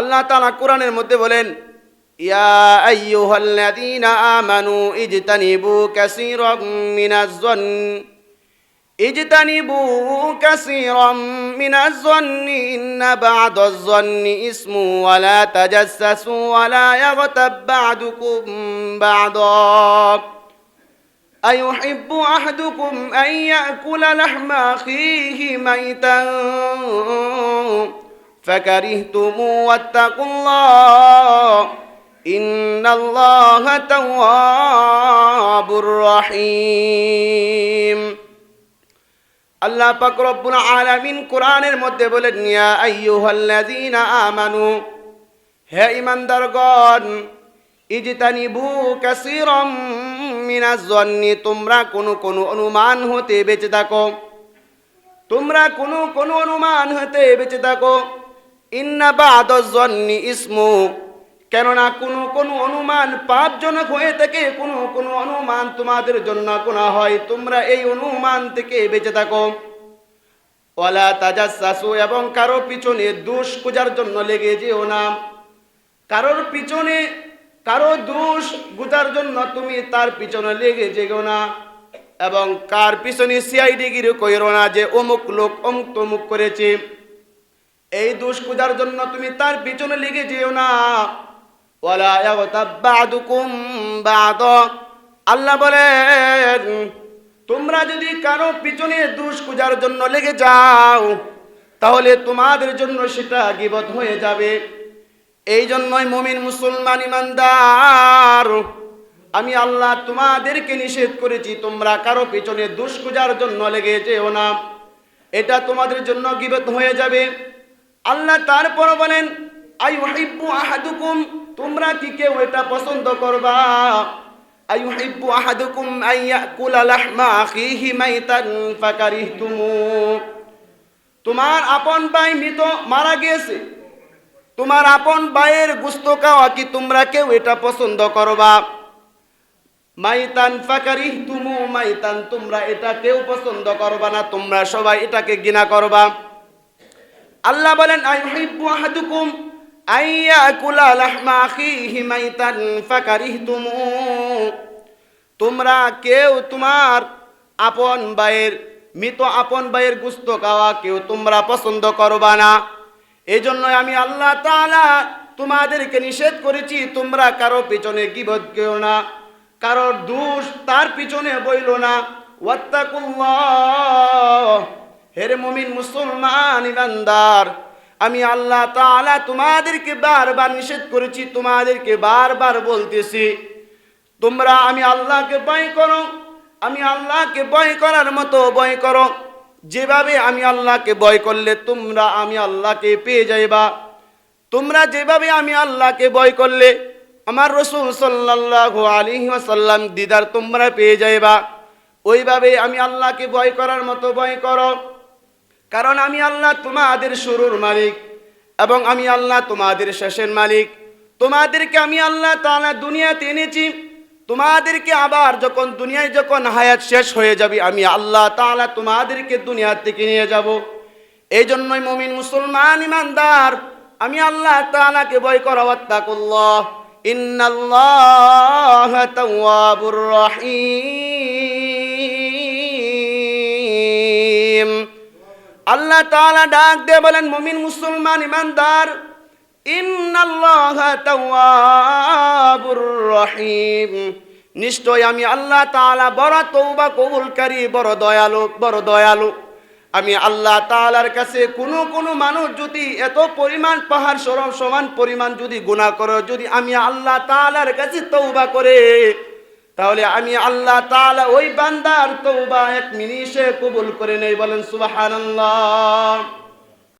আল্লাহ তাআলা কোরআনের মধ্যে বলেন ইয়া আইয়ুহাল্লাযীনা আমানু ইজতানিবু কাসীরাম মিনাজ-জন্ন اجتنبوا كثيرا من الظن إن بعض الظن اسم ولا تجسسوا ولا يغتب بعضكم بعضا أيحب أحدكم أن يأكل لحم أخيه ميتا فكرهتم واتقوا الله إن الله تواب رحيم আল্লাহ পাক রব্বুল আলামিন কোরআনের মধ্যে বলেন ইয়া আইয়ুহাল্লাযীনা আমানু হে ঈমানদারগণ ইজতানিবু কাসীরাম মিনাজ জন্নি তোমরা কোন কোন অনুমান হতে বেঁচে থাকো তোমরা কোন কোন অনুমান হতে বেঁচে থাকো ইন্না বাদাজ জন্নি ইসমু। কেননা কোন কোন অনুমান পাপজনক হয়ে থাকে কোন কোন অনুমান তোমাদের জন্য কোনা হয়, তোমরা এই অনুমান থেকে বেঁচে থাকো। ওয়ালা তাজাসসাসু, এবং কারও পিছনে দোষ খোঁজার জন্য লেগে যেও না। কারোর পিছনে, কারও দোষ গুজার জন্য তুমি তার পিছনে লেগে যেও না, এবং কার পিছনে সিআইডি গিরি কইরো না যে অমুক লোক অমুক তমুক করেছে। এই দোষ খোঁজার জন্য তুমি তার পিছনে লেগে যেও না। আল্লাহ বলেন, তোমরা যদি কারও পিছনে দোষ খোঁজার জন্য লেগে যাও, তাহলে তোমাদের জন্য সেটা গিবত হয়ে যাবে। এই জন্যই মুমিন মুসলমান ইমানদার, আমি আল্লাহ তোমাদেরকে নিষেধ করেছি, তোমরা কারও পিছনে দোষ খোঁজার জন্য লেগে যেও না। এটা তোমাদের জন্য গিবত হয়ে যাবে। আল্লাহ তারপর বলেন আই আইউহিব্বু আহাদুকুম তোমরা কি কেউ এটা পছন্দ করবা? আই আইউহিব্বু আহাদুকুম আইয়াকুলা লাহমা আখিহি মাইতান ফাকারিহতুমু তোমার আপন ভাই মৃত মারা গিয়েছে, তোমার আপন ভাইয়ের গুস্ত খাওয়া কি তোমরা কেউ এটা পছন্দ করবা? মাইতান ফাকারিহ তুমু মাইতান, তোমরা এটা কেউ পছন্দ করবা না, তোমরা সবাই এটাকে ঘৃণা করবা। আল্লাহ বলেন ফাকারিহতুমু। তোমরা কেউ তোমার আপন ভাইয়ের, মৃত আপন ভাইয়ের গুস্ত খাওয়া কেউ তোমরা পছন্দ করবা না। এই জন্য আমি আল্লাহ তাআলা তোমাদেরকে নিষেধ করেছি, তোমরা কারও পিছনে গিবত কেউ না, কারোর দোষ তার পিছনে বইল না। ওয়াত্তাকুল্লাহ। হেরে মমিন মুসলমান ইমানদার। আমি আল্লাহ তাআলা তোমাদেরকে বারবার নিষেধ করেছি, তোমাদেরকে বারবার বলতেছি। তোমরা আমি আল্লাহকে ভয় করো, আমি আল্লাহকে ভয় করার মতো ভয় করো। যেভাবে আমি আল্লাহকে ভয় করলে তোমরা আমি আল্লাহকে পেয়ে যাইবা। তোমরা যেভাবে আমি আল্লাহকে ভয় করলে আমার রসুল সাল্লাহ আলী ওয়াসাল্লাম দিদার তোমরা পেয়ে যাইবা। ওইভাবে আমি আল্লাহকে ভয় করার মতো ভয় করো। কারণ আমি আল্লাহ তোমাদের শুরুর মালিক এবং আমি আল্লাহ তোমাদের শেষের মালিক। তোমাদেরকে আমি আল্লাহ তাআলা দুনিয়াতে এনেছি। তোমাদেরকে আবার যখন দুনিয়ায় যখন হায়াত শেষ হয়ে যাবে, আমি আল্লাহ তাআলা তোমাদেরকে দুনিয়া থেকে নিয়ে যাব। এই জন্যই মমিন, মুসলমান, ইমানদার, আমি আল্লাহ তাআলাকে ভয় করা ওয়াত্তাকুল্লাহ। ইন্নাল্লাহ তাওয়াবুর রহিম। আল্লাহ তাআলা ডাক দিয়ে বলেন, মুমিন মুসলমান ইমানদার রহিম। নিশ্চয় আমি আল্লাহ তাআলা বড় তৌবা কবুলকারী, বড় দয়ালু বড় দয়ালু। আমি আল্লাহ তাআলার কাছে কোনো কোনো মানুষ যদি এত পরিমাণ পাহাড় সরম সমান পরিমাণ যদি গুনাহ করে, যদি আমি আল্লাহ তাআলার কাছে তৌবা করে তাহলে আমি আল্লাহ তাআলা ওই বান্দার তৌবা এক মিনিটে কবুল করে নেই বলেন সুবহানাল্লাহ।